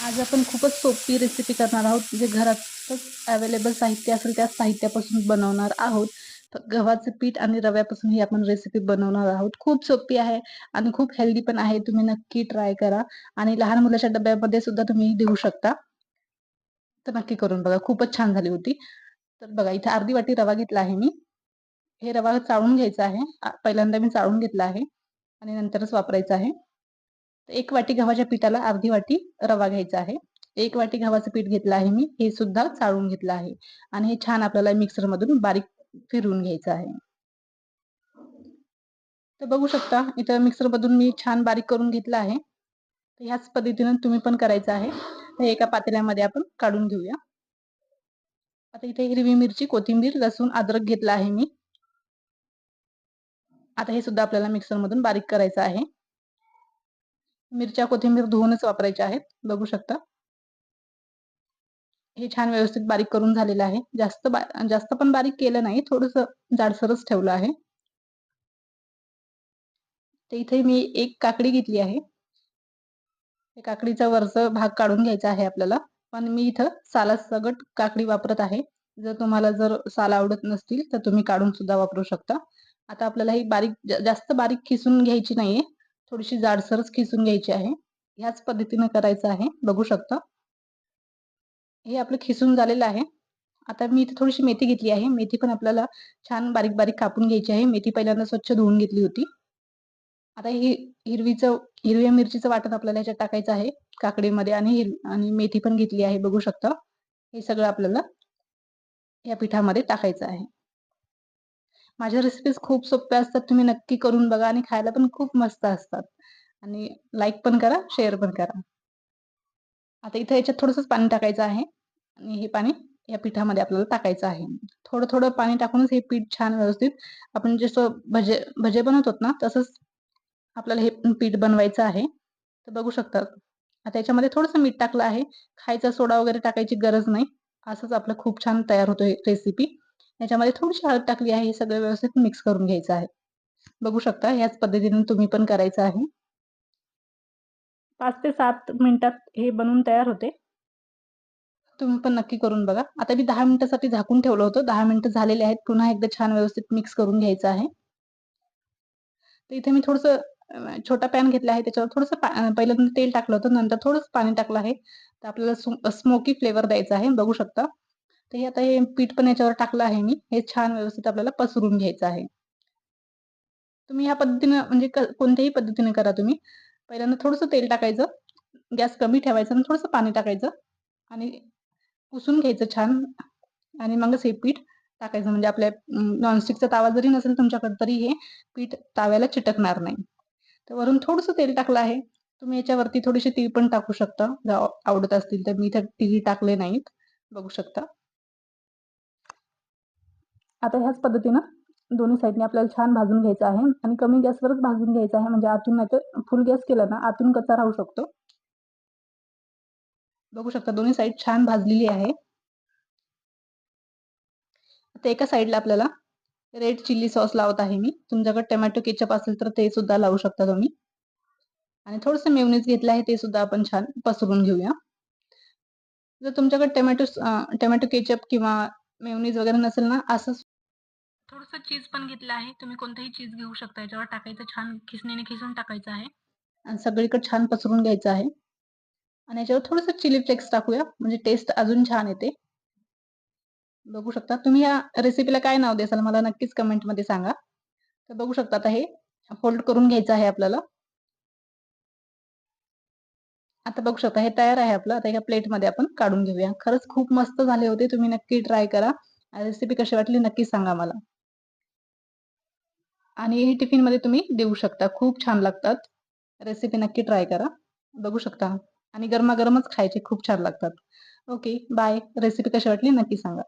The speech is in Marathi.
आज आपण खूपच सोपी रेसिपी करणार आहोत. जे घरातच अवेलेबल साहित्य असेल त्या साहित्यापासून बनवणार आहोत. गव्हाचं पीठ आणि रव्यापासून ही आपण रेसिपी बनवणार आहोत. खूप सोपी आहे आणि खूप हेल्दी पण आहे. तुम्ही नक्की ट्राय करा. आणि लहान मुलाच्या डब्यामध्ये सुद्धा तुम्ही देऊ शकता. तर नक्की करून बघा. खूपच छान झाली होती. तर बघा इथे अर्धी वाटी रवा घेतला आहे मी. हे रवा चाळून घ्यायचा आहे. पहिल्यांदा मी चाळून घेतला आहे. आणि नंतरच वापरायचा आहे. एक वाटी गव्हाच्या पिठाला अर्धी वाटी रवा घ्यायचा आहे. एक वाटी गव्हाचं पीठ घेतलं आहे मी. हे सुद्धा चाळून घेतलं आहे. आणि हे छान आपल्याला मिक्सर मधून बारीक फिरवून घ्यायचं आहे. तर बघू शकता इथं मिक्सर मधून मी छान बारीक करून घेतलं आहे. ह्याच पद्धतीनं तुम्ही पण करायचं आहे. तर एका पातेल्यामध्ये आपण काढून घेऊया. आता इथे हिरवी मिरची कोथिंबीर लसूण अद्रक घेतला आहे मी. आता हे सुद्धा आपल्याला मिक्सर मधून बारीक करायचं आहे. मिरच्या कोथिंबीर धुवूनच वापरायच्या आहेत. बघू शकता. हे छान व्यवस्थित बारीक करून झालेलं आहे. जास्त जास्त पण बारीक केलं नाही. थोडस जाडसरच ठेवलं आहे. ते इथे मी एक काकडी घेतली आहे. काकडीचा वरचा भाग काढून घ्यायचा आहे आपल्याला. पण मी इथं साला सगट काकडी वापरत आहे. जर तुम्हाला जर साल आवडत नसतील तर तुम्ही काढून सुद्धा वापरू शकता. आता आपल्याला ही बारीक जास्त बारीक खिसून घ्यायची नाहीये. थोडीशी जाडसरच खिसून घ्यायची आहे. ह्याच पद्धतीने करायचं आहे. बघू शकता. हे आपलं खिसून झालेलं आहे. आता मी इथे थोडीशी मेथी घेतली आहे. मेथी पण आपल्याला छान बारीक बारीक कापून घ्यायची आहे. मेथी पहिल्यांदा स्वच्छ धुवून घेतली होती. आता ही हिरवीचं हिरव्या मिरचीचं वाटण आपल्याला याच्यात टाकायचं आहे. काकडीमध्ये आणि आणि मेथी पण घेतली आहे. बघू शकता. हे सगळं आपल्याला या पिठामध्ये टाकायचं आहे. माझ्या रेसिपीज खूप सोप्या असतात. तुम्ही नक्की करून बघा आणि खायला पण खूप मस्त असतात. आणि लाईक पण करा शेअर पण करा. आता इथं याच्यात थोडंसंच पाणी टाकायचं आहे. आणि हे पाणी या पिठामध्ये आपल्याला टाकायचं आहे. थोडं थोडं पाणी टाकूनच हे पीठ छान व्यवस्थित आपण जसं भजे भजे बनवतो ना तसंच आपल्याला हे पीठ बनवायचं आहे. तर बघू शकतात आता याच्यामध्ये थोडंसं मीठ टाकलं आहे. खायचा सोडा वगैरे टाकायची गरज नाही. असंच आपलं खूप छान तयार होतो रेसिपी याच्यामध्ये थोडीशी हळद टाकली आहे हे सगळं व्यवस्थित मिक्स करून घ्यायचं आहे. बघू शकता याच पद्धतीने तुम्ही पण करायचं आहे. पाच ते सात मिनिटात हे बनवून तयार होते. तुम्ही पण नक्की करून बघा. आता मी दहा मिनिटासाठी झाकून ठेवलं होतं. दहा मिनिटं झालेले आहेत. पुन्हा एकदा छान व्यवस्थित मिक्स करून घ्यायचं आहे. तर इथे मी थोडस छोटा पॅन घेतला आहे. त्याच्यावर थोडस पहिल्यांदा तेल टाकलं होतं. नंतर थोडंसं पाणी टाकलं आहे. तर आपल्याला स्मोकी फ्लेवर द्यायचा आहे. बघू शकता. तर हे आता हे पीठ पण याच्यावर टाकलं आहे मी. हे छान व्यवस्थित आपल्याला पसरून घ्यायचं आहे. तुम्ही ह्या पद्धतीनं म्हणजे कोणत्याही पद्धतीने करा तुम्ही. पहिल्यांदा थोडंसं तेल टाकायचं. गॅस कमी ठेवायचं आणि थोडंसं पाणी टाकायचं. आणि पुसून घ्यायचं छान. आणि मगच हे पीठ टाकायचं. म्हणजे आपल्या नॉनस्टिकचा तावा जरी नसेल तुमच्याकडे तरी हे पीठ ताव्याला चिटकणार नाही. तर वरून थोडंसं तेल टाकलं आहे. तुम्ही याच्यावरती थोडीशी तीळ पण टाकू शकता. जर आवडत असतील तर मी इथे तीळ टाकले नाहीत. बघू शकता. आता ह्याच पद्धतीनं दोन्ही साईडने आपल्याला छान भाजून घ्यायचं आहे आणि कमी गॅसवरच भाजून घ्यायचं आहे. म्हणजे आतून नाही तर फुल गॅस केला ना आतून कच्चा राहू शकतो. बघू शकता दोन्ही साईड छान भाजलेली आहे. आता एका साईडला आपल्याला रेड चिल्ली सॉस लावत आहे मी. तुमच्याकडे टोमॅटो केचप असेल तर ते सुद्धा लावू शकता तुम्ही. आणि थोडस मेवनीज घेतलं आहे ते सुद्धा आपण छान पसरून घेऊया. जर तुमच्याकडे टोमॅटो टोमॅटो केचप किंवा मेवनीज वगैरे नसेल ना असं थोडस चीज पण घेतलं आहे. तुम्ही कोणतंही चीज घेऊ शकता. याच्यावर टाकायचं छान खिसणीने खिसून टाकायचं आहे. आणि सगळीकडे छान पसरून घ्यायचं आहे. आणि याच्यावर थोडस चिली फ्लेक्स टाकूया. म्हणजे टेस्ट अजून छान येते. बघू शकता. तुम्ही या रेसिपीला काय नाव द्याल? मला नक्कीच कमेंटमध्ये सांगा. तर बघू शकता आता हे फोल्ड करून घ्यायचं आहे आपल्याला. आता बघू शकता हे तयार आहे आपलं. आता एका प्लेटमध्ये आपण काढून घेऊया. खरंच खूप मस्त झाले होते. तुम्ही नक्की ट्राय करा. रेसिपी कशी वाटली नक्की सांगा मला. आणि हे टिफिनमध्ये तुम्ही देऊ शकता. खूप छान लागतात. रेसिपी नक्की ट्राय करा. बघू शकता. आणि गरमागरमच खायचे खूप छान लागतात. ओके बाय रेसिपी कशी वाटली नक्की सांगा.